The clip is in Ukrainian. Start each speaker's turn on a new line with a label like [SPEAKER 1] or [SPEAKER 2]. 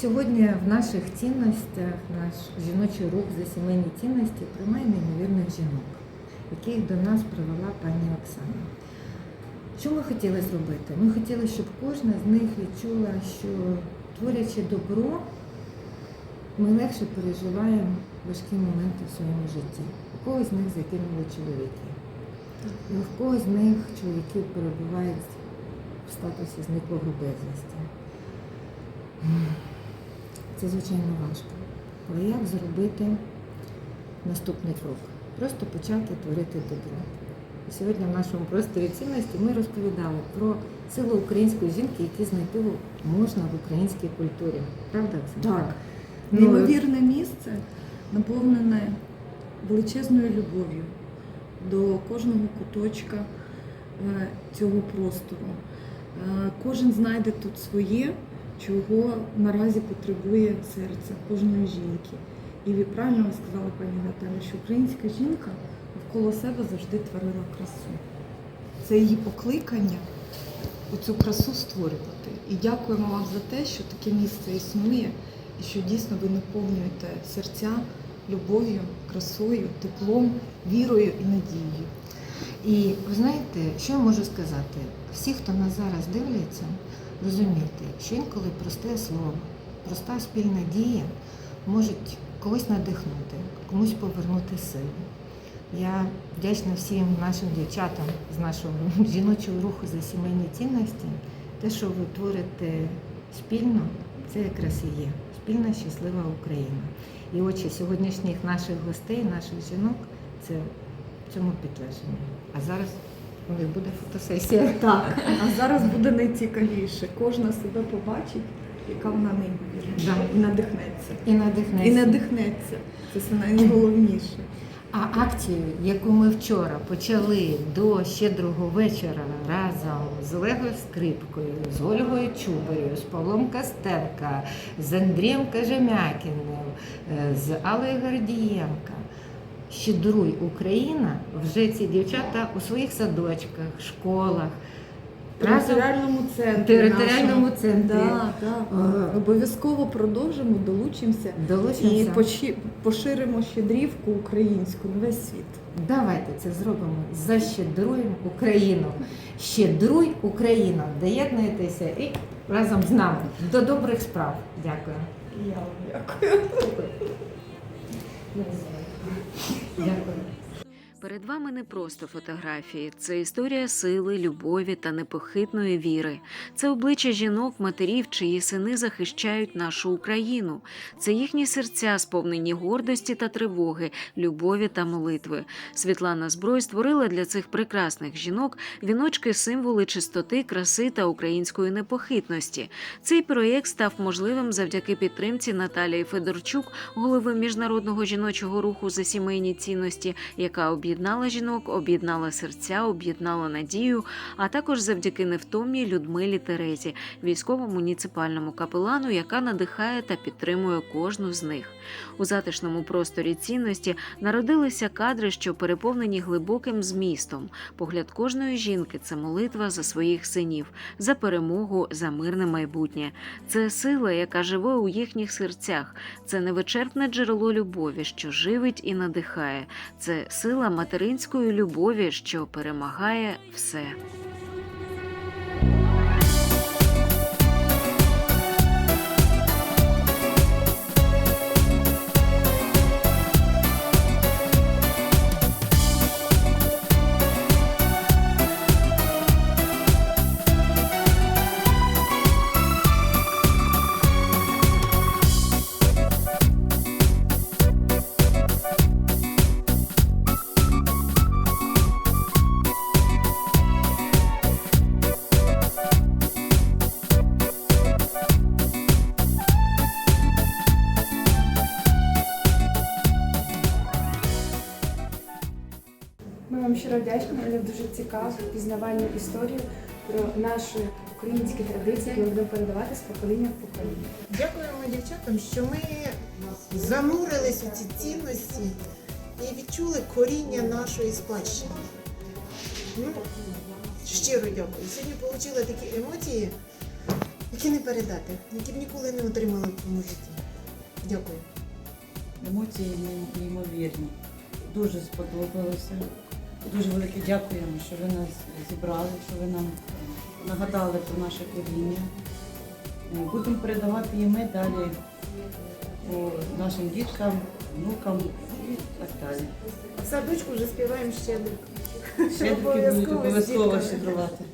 [SPEAKER 1] Сьогодні в наших цінностях наш жіночий рух за сімейні цінності приймає неймовірних жінок, яких до нас привела пані Оксана. Що ми хотіли зробити? Ми хотіли, щоб кожна з них відчула, що творячи добро, ми легше переживаємо важкі моменти в своєму житті. У когось з них закинули чоловіки. І в когось з них чоловіки перебувають в статусі зниклого безвісті. Це, звичайно, важко. Але як зробити наступний крок? Просто почати творити добро. І сьогодні в нашому просторі цінності ми розповідали про силу української жінки, які знайти можна в українській культурі. Правда, Оксана?
[SPEAKER 2] Так.
[SPEAKER 1] Ну,
[SPEAKER 2] Неймовірне місце наповнене величезною любов'ю до кожного куточка е, цього простору. Е, Кожен знайде тут своє, чого наразі потребує серце кожної жінки. І ви правильно ви сказали, пані Наталі, що українська жінка навколо себе завжди творила красу. Це її покликання цю красу створювати. І дякуємо вам за те, що таке місце існує, і що дійсно ви наповнюєте серця любов'ю, красою, теплом, вірою і надією.
[SPEAKER 1] І ви знаєте, що я можу сказати? Всі, хто нас зараз дивляться, розумійте, що інколи просте слово, проста спільна дія можуть когось надихнути, комусь повернути силу. Я вдячна всім нашим дівчатам з нашого жіночого руху за сімейні цінності. Те, що ви творите спільно, це якраз і є спільна щаслива Україна. І очі сьогоднішніх наших гостей, наших жінок, це цьому підтвердження. А зараз у буде фотосесія.
[SPEAKER 2] Так, а зараз буде найцікавіше. Кожна себе побачить, яка вона неймовірна.
[SPEAKER 1] Да.
[SPEAKER 2] І надихнеться.
[SPEAKER 1] І надихнеться.
[SPEAKER 2] І надихнеться. Це все найголовніше.
[SPEAKER 1] А акцію, яку ми вчора почали до щедрого вечора разом з Олегою Скрипкою, з Ольгою Чубарєю, з Павлом Костенка, з Андрієм Кажемякіним, е, з Алею Гордієнка. Щедруй Україна, вже ці дівчата у своїх садочках, школах,
[SPEAKER 2] територіальному центрі.
[SPEAKER 1] територіальному центрі
[SPEAKER 2] Да, да. Обов'язково продовжимо, долучимося і
[SPEAKER 1] долучимося.
[SPEAKER 2] поші- поширимо щедрівку українську на весь світ.
[SPEAKER 1] Давайте це зробимо. Защедруємо Україну. Щедруй Україну. Доєднуйтеся і разом з нами до добрих справ. Дякую.
[SPEAKER 2] Я вам дякую.
[SPEAKER 1] Дякую.
[SPEAKER 3] Перед вами не просто фотографії, це історія сили, любові та непохитної віри. Це обличчя жінок, матерів, чиї сини захищають нашу Україну. Це їхні серця, сповнені гордості та тривоги, любові та молитви. Світлана Зброй створила для цих прекрасних жінок віночки символи чистоти, краси та української непохитності. Цей проєкт став можливим завдяки підтримці Наталії Федорчук, голови міжнародного жіночого руху за сімейні цінності, яка об'єднала жінок, об'єднала серця, об'єднала надію, а також завдяки невтомній Людмилі Терезі, військово-муніципальному капелану, яка надихає та підтримує кожну з них. У затишному просторі цінності народилися кадри, що переповнені глибоким змістом. Погляд кожної жінки це молитва за своїх синів, за перемогу, за мирне майбутнє. Це сила, яка живе у їхніх серцях. Це невичерпне джерело любові, що живить і надихає. Це сила материнської любові, що перемагає все.
[SPEAKER 4] Ми вам щиро вдячні, але дуже цікаву пізнавальну історію про наші українські традиції, які ми будемо передавати з покоління в покоління.
[SPEAKER 5] Дякуємо дівчатам, що ми занурились у ці цінності і відчули коріння нашої спадщини. Ну, щиро дякую. Сьогодні отримала такі емоції. які не передати, які б ніколи не отримали в цьому житті. Дякую.
[SPEAKER 6] Емоції неймовірні. Дуже сподобалося. Дуже велике дякуємо, що ви нас зібрали, що ви нам е, нагадали про наше коріння. Е, Будемо передавати і ми далі нашим діткам, внукам і так далі.
[SPEAKER 4] В садочку вже співаємо щедрик.
[SPEAKER 6] Ще будуть
[SPEAKER 4] Обов'язково
[SPEAKER 6] щедрувати.